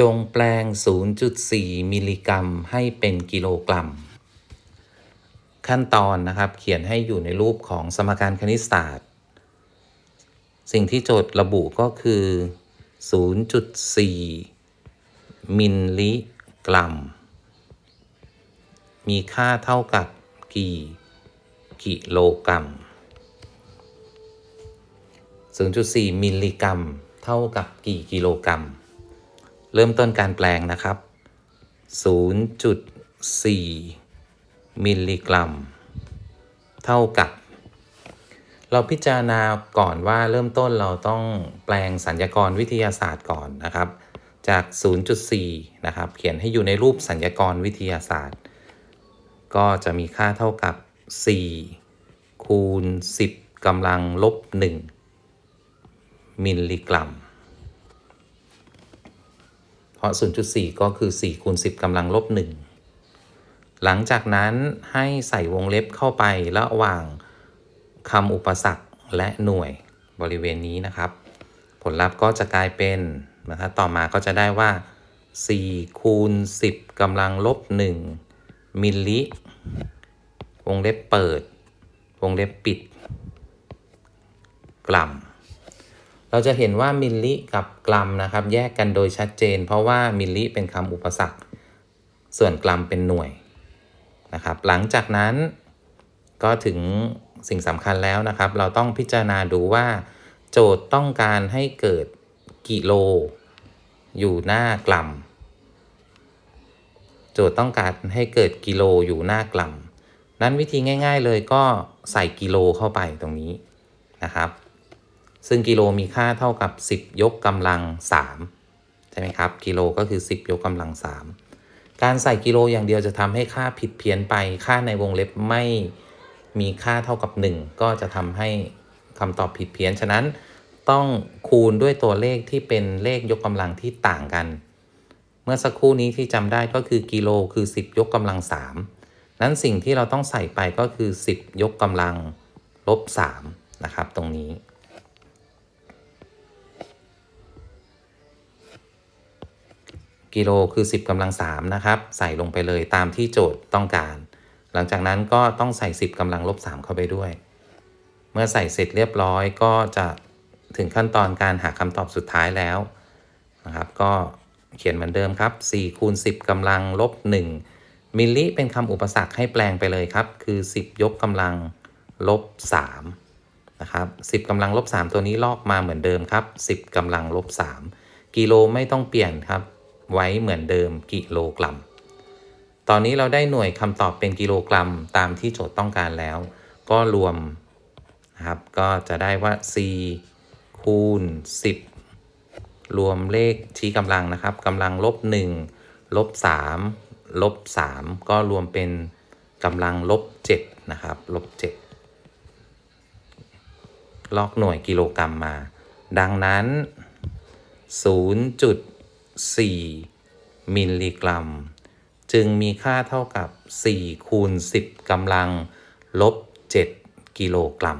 จงแปลง 0.4 มิลลิกรัม ให้เป็นกิโลกรัม ขั้นตอนนะครับ เขียนให้อยู่ในรูปของสมการคณิตศาสตร์ สิ่งที่โจทย์ระบุก็คือ 0.4 มิลลิกรัม มีค่าเท่ากับกี่กิโลกรัม 0.4 มิลลิกรัม เท่ากับกี่กิโลกรัม เริ่มต้นการแปลงนะครับ 0.4 มิลลิกรัม เท่ากับ เราพิจารณาก่อนว่าเริ่มต้นเราต้องแปลงสัญญากรวิทยาศาสตร์ก่อนนะครับ จาก 0.4 นะครับ เขียนให้อยู่ในรูปสัญญากรวิทยาศาสตร์ ก็จะมีค่าเท่ากับ 4 คูณ 10กำลังลบ 1 มิลลิกรัม ราะ 0.4 ก็คือ 4 คูณ 10กำลังลบ 1 หลังจากนั้นให้ใส่วงเล็บเข้าไประหว่างคำอุปสรรคและหน่วยบริเวณนี้นะครับ ผลลัพธ์ก็จะกลายเป็นนะครับต่อมาก็จะได้ว่า 4 คูณ 10กำลังลบ 1 มิลลิ วงเล็บเปิด วงเล็บปิดกรัม เราจะเห็นว่ามิลลิกับกรัมนะครับ แยกกันโดยชัดเจน เพราะว่ามิลลิเป็นคำอุปสรรค ส่วนกรัมเป็นหน่วยนะครับ หลังจากนั้นก็ถึงสิ่งสำคัญแล้วนะครับ เราต้องพิจารณาดูว่า โจทย์ต้องการให้เกิดกิโล อยู่หน้ากรัมโจทย์ต้องการให้เกิดกิโลอยู่หน้ากรัมนั้นวิธีง่าย ๆเลยก็ใส่กิโลเข้าไปตรงนี้นะครับ ซึ่งกิโลมีค่าเท่ากับ 10 ยกกำลัง 3 ใช่ไหมครับ กิโลก็คือ 10 ยกกำลัง 3 การใส่กิโลอย่างเดียวจะทำให้ค่าผิดเพี้ยนไป ค่าในวงเล็บไม่มีค่าเท่ากับ 1 ก็จะทำให้คำตอบผิดเพี้ยน ฉะนั้นต้องคูณด้วยตัวเลขที่เป็นเลขยกกำลังที่ต่างกัน เมื่อสักครู่นี้ที่จำได้ก็คือกิโลคือ 10 ยกกำลัง 3 นั้นสิ่งที่เราต้องใส่ไปก็คือ 10 ยกกำลังลบ3นะครับ ตรงนี้ กิโลคือ 10กำลัง3นะครับ ใส่ลงไปเลยตามที่โจทย์ต้องการ หลังจากนั้นก็ต้องใส่ 10กำลังลบ 3 เข้าไปด้วย เมื่อใส่เสร็จเรียบร้อยก็จะถึงขั้นตอนการหาคำตอบสุดท้ายแล้วนะครับ ก็เขียนเหมือนเดิมครับ4คูณ10กำลังลบ 1 มิลลิเป็นคำอุปสรรคให้แปลงไปเลยครับ คือ 10 ยกกำลังลบ3นะครับ10กำลังลบ 3 ตัวนี้ลอกมาเหมือนเดิมครับ 10กำลังลบ 3 กิโลไม่ต้องเปลี่ยนครับ ไว้เหมือนเดิมกิโลกรัม ตอนนี้เราได้หน่วยคำตอบเป็นกิโลกรัมตามที่โจทย์ต้องการแล้ว ก็รวมนะครับ ก็จะได้ว่า4คูณ 10 รวมเลขชี้กำลังนะครับกำลังลบ 1 ลบ 3 ลบ 3 ก็รวมเป็นกำลังลบ 7 นะครับลบ 7 ลอกหน่วยกิโลกรัมมา ดังนั้น 4 มิลลิกรัม จึงมีค่าเท่ากับ 4 คูณ 10กำลัง ลบ 7 กิโลกรัม